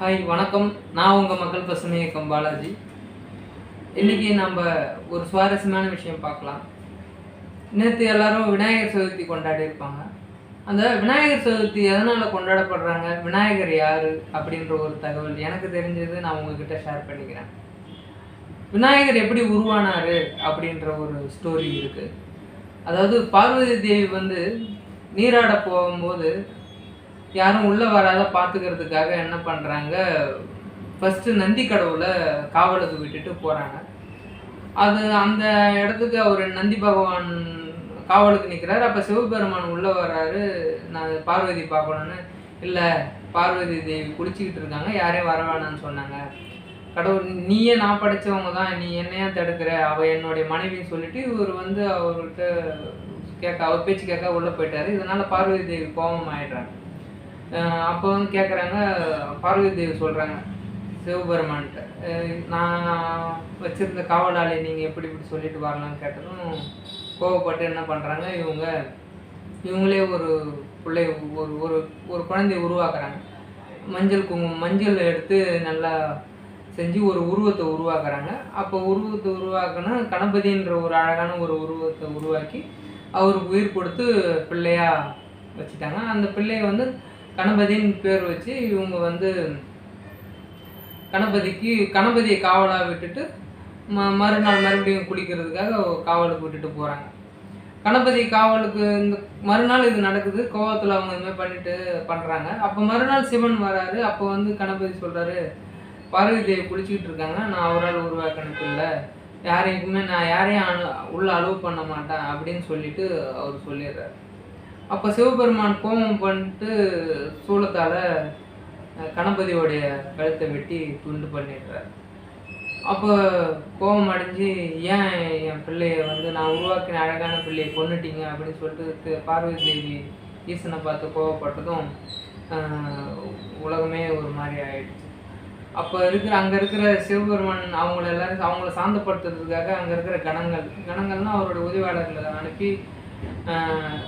Hi வணக்கம். நான் உங்கள் மக்கள் பசுமை இயக்கம் பாலாஜி. இன்னைக்கு நம்ம ஒரு சுவாரஸ்யமான விஷயம் பார்க்கலாம். நேற்று எல்லாரும் விநாயகர் சதுர்த்தி கொண்டாடி இருப்பாங்க. அந்த விநாயகர் சதுர்த்தி எதனால் கொண்டாடப்படுறாங்க? விநாயகர் யார்? அப்படின்ற ஒரு தகவல் எனக்கு தெரிஞ்சது நான் உங்ககிட்ட ஷேர் பண்ணிக்கிறேன். விநாயகர் எப்படி உருவானாரு? அப்படின்ற ஒரு ஸ்டோரி இருக்குது அதாவது பார்வதி தேவி வந்து நீராட போகும்போது யாரும் உள்ளே வராத பார்த்துக்கிறதுக்காக என்ன பண்ணுறாங்க ஃபஸ்ட்டு நந்தி கடவுளை காவலுக்கு விட்டுட்டு போகிறாங்க அது அந்த இடத்துக்கு அவர் நந்தி பகவான் காவலுக்கு நிற்கிறாரு அப்போ சிவபெருமான் உள்ளே வர்றாரு. நான் பார்வதி பார்க்கணுன்னு இல்லை பார்வதி தேவி குளிச்சுக்கிட்டு இருக்காங்க. யாரையும் வரவேணான்னு சொன்னாங்க. கடவுள் நீயே நான் படித்தவங்க தான். நீ என்னையா தடுக்கிற? அவள் என்னுடைய மனைவின்னு சொல்லிட்டு இவர் வந்து அவர்கிட்ட கேட்க அவர் பேச்சு கேட்க உள்ளே போயிட்டாரு. இதனால் பார்வதி தேவி கோபம் ஆயிடுறாங்க அப்போ வந்து கேட்குறாங்க பார்வதி தேவி சொல்கிறாங்க சிவபெருமான்கிட்ட நான் வச்சுருந்த காவலாளி நீங்கள் எப்படி இப்படி சொல்லிட்டு வரலான்னு கேட்டதும் கோவப்பட்டு என்ன பண்ணுறாங்க இவங்க இவங்களே ஒரு பிள்ளை ஒரு ஒரு ஒரு குழந்தைய உருவாக்குறாங்க. மஞ்சள் குங்குமம் மஞ்சள் எடுத்து நல்லா செஞ்சு ஒரு உருவத்தை உருவாக்குறாங்க. அப்போ உருவத்தை உருவாக்குனா கணபதின்ற ஒரு அழகான ஒரு உருவத்தை உருவாக்கி அவருக்கு உயிர் கொடுத்து பிள்ளையாக வச்சுட்டாங்க. அந்த பிள்ளையை வந்து கணபதின்னு பேர் வச்சு இவங்க வந்து கணபதிக்கு கணபதியை காவலாக விட்டுட்டு ம மறுநாள் மறுபடியும் குளிக்கிறதுக்காக காவலுக்கு விட்டுட்டு போகிறாங்க கணபதி காவலுக்கு இந்த மறுநாள் இது நடக்குது கோவத்தில் அவங்க இதுமாதிரி பண்ணிட்டு பண்ணுறாங்க அப்போ மறுநாள் சிவன் வராரு அப்போ வந்து கணபதி சொல்கிறாரு பார்வதி தேவி குளிச்சுக்கிட்டு இருக்காங்க நான் அவரால் உருவாக்கணுக்கு இல்லை. யாரையுமே நான் யாரையும் அனு உள்ள அலோவ் பண்ண மாட்டேன் அப்படின்னு சொல்லிட்டு அவர் சொல்லிடுறாரு. அப்போ சிவபெருமான் கோபம் பண்ணிட்டு சூளத்தால் கணபதியோடைய கழுத்தை வெட்டி துண்டு பண்ணிடுறார். அப்போ கோபம் அடைஞ்சு ஏன் என் பிள்ளைய வந்து நான் உருவாக்கின அழகான பிள்ளையை கொண்டுட்டீங்க அப்படின்னு சொல்லிட்டு பார்வதி தேவி ஈசனை பார்த்து கோவப்பட்டதும் உலகமே ஒரு மாதிரி ஆயிடுச்சு. அப்போ இருக்கிற அங்கே இருக்கிற சிவபெருமான் அவங்கள எல்லாரும் அவங்கள சாந்தப்படுத்துறதுக்காக அங்கே இருக்கிற கணங்கள் கணங்கள்னால் அவரோட உதவியாளர்களை அனுப்பி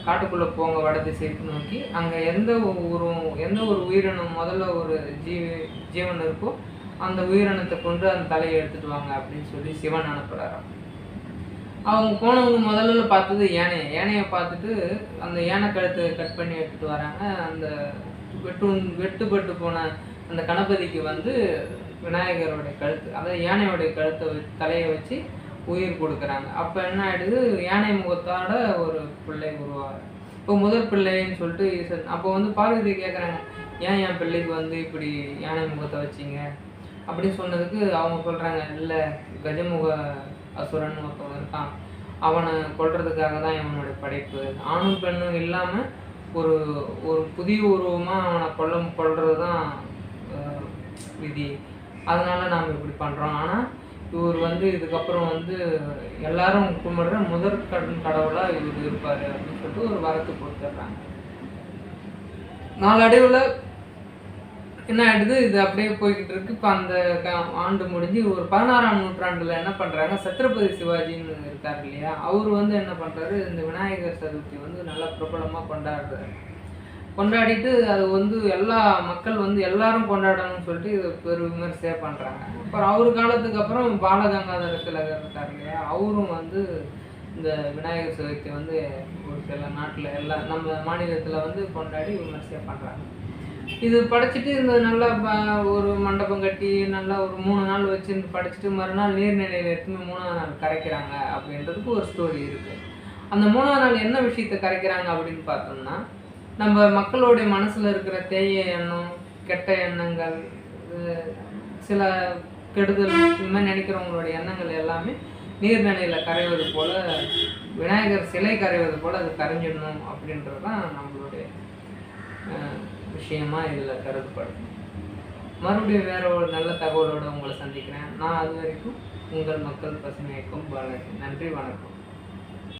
காட்டுக்குள்ளே போங்க வடதிசைக்கு நோக்கி. அங்கே எந்த ஒரு எந்த ஒரு உயிரினம் முதல்ல ஒரு ஜீவி ஜீவன் இருக்கோ அந்த உயிரினத்தை கொண்டு அந்த தலையை எடுத்துட்டு வாங்க அப்படின்னு சொல்லி சிவன் அனுப்புகிறாராம் அவங்க போனவங்க முதல்ல பார்த்தது யானையை யானையை பார்த்துட்டு அந்த யானை கழுத்தை கட் பண்ணி எடுத்துட்டு வராங்க. அந்த வெட்டு வெட்டுப்பட்டு போன அந்த கணபதிக்கு வந்து விநாயகருடைய கழுத்து அதாவது யானையோடைய கழுத்தை தலையை வச்சு உயிர் கொடுக்குறாங்க. அப்போ என்ன ஆயிடுது? யானை முகத்தோட ஒரு பிள்ளை உருவாக இப்போ முதல் பிள்ளைன்னு சொல்லிட்டு ஈசன் அப்போ வந்து பார்வதி கேட்குறாங்க ஏன் என் பிள்ளைக்கு வந்து இப்படி யானை முகத்தை வச்சீங்க? அப்படின்னு சொன்னதுக்கு அவங்க சொல்கிறாங்க இல்லை கஜமுக அசுரன் ஒருத்தவன் இருக்கான். அவனை கொல்றதுக்காக தான் இவனோட படைப்பு. ஆணும் பெண்ணும் இல்லாமல் ஒரு ஒரு புதிய உருவமாக அவனை கொல்ல கொல்றது தான் விதி. அதனால் நாம் இப்படி பண்ணுறோம் ஆனால் இவர் வந்து இதுக்கப்புறம் வந்து எல்லாரும் கும்பிடுற முதற் கடன் கடவுளாக இவர் இருப்பார் அப்படின்னு சொல்லிட்டு ஒரு வரத்து கொடுத்துட்றாங்க. நாளடைவில் என்ன ஆயிடுது? இது அப்படியே போய்கிட்டு இருக்கு. இப்போ அந்த க- ஆண்டு முடிஞ்சு ஒரு பதினாறாம் நூற்றாண்டுல என்ன பண்றாங்க? சத்ரபதி சிவாஜின்னு இருக்கார் இல்லையா? அவர் வந்து என்ன பண்றாரு? இந்த விநாயகர் சதுர்த்தி வந்து நல்லா பிரபலமா கொண்டாடுறாரு. கொண்டாடிட்டு அது வந்து எல்லா மக்கள் வந்து எல்லாரும் கொண்டாடணும்னு சொல்லிட்டு இது பெரு விமர்சையாக பண்ணுறாங்க அப்புறம் அவர் காலத்துக்கு அப்புறம் பாலகங்காதர திலகர் இருக்கார் இல்லையா? அவரும் வந்து இந்த விநாயகர் சதுர்த்தி வந்து ஒரு சில நாட்டில் எல்லா நம்ம மாநிலத்தில் வந்து கொண்டாடி விமர்சையாக பண்ணுறாங்க இது படைச்சிட்டு இந்த நல்லா ப- ஒரு மண்டபம் கட்டி நல்லா ஒரு மூணு நாள் வச்சு படைச்சிட்டு மறுநாள் நீர்நிலையில் எடுத்துன்னு மூணாவது நாள் கரைக்கிறாங்க அப்படின்றதுக்கு ஒரு ஸ்டோரி இருக்குது அந்த மூணாவது நாள் என்ன விஷயத்தை கரைக்கிறாங்க அப்படின்னு பார்த்தோம்னா நம்ம மக்களுடைய மனசில் இருக்கிற தேய எண்ணம் கெட்ட எண்ணங்கள் சில கெடுதல் இந்த மாதிரி நினைக்கிறவங்களுடைய எண்ணங்கள் எல்லாமே நீர்நிலையில் கரைவது போல் விநாயகர் சிலை கரைவது போல் அது கரைஞ்சிடணும் அப்படின்றது தான் நம்மளுடைய விஷயமா இதில் கருதப்படும். மறுபடியும் வேற ஒரு நல்ல தகவலோட உங்களை சந்திக்கிறேன். நான் அது வரைக்கும் உங்கள் மக்கள் பசுமைக்கும் இயக்கம் பாலாஜி நன்றி வணக்கம்.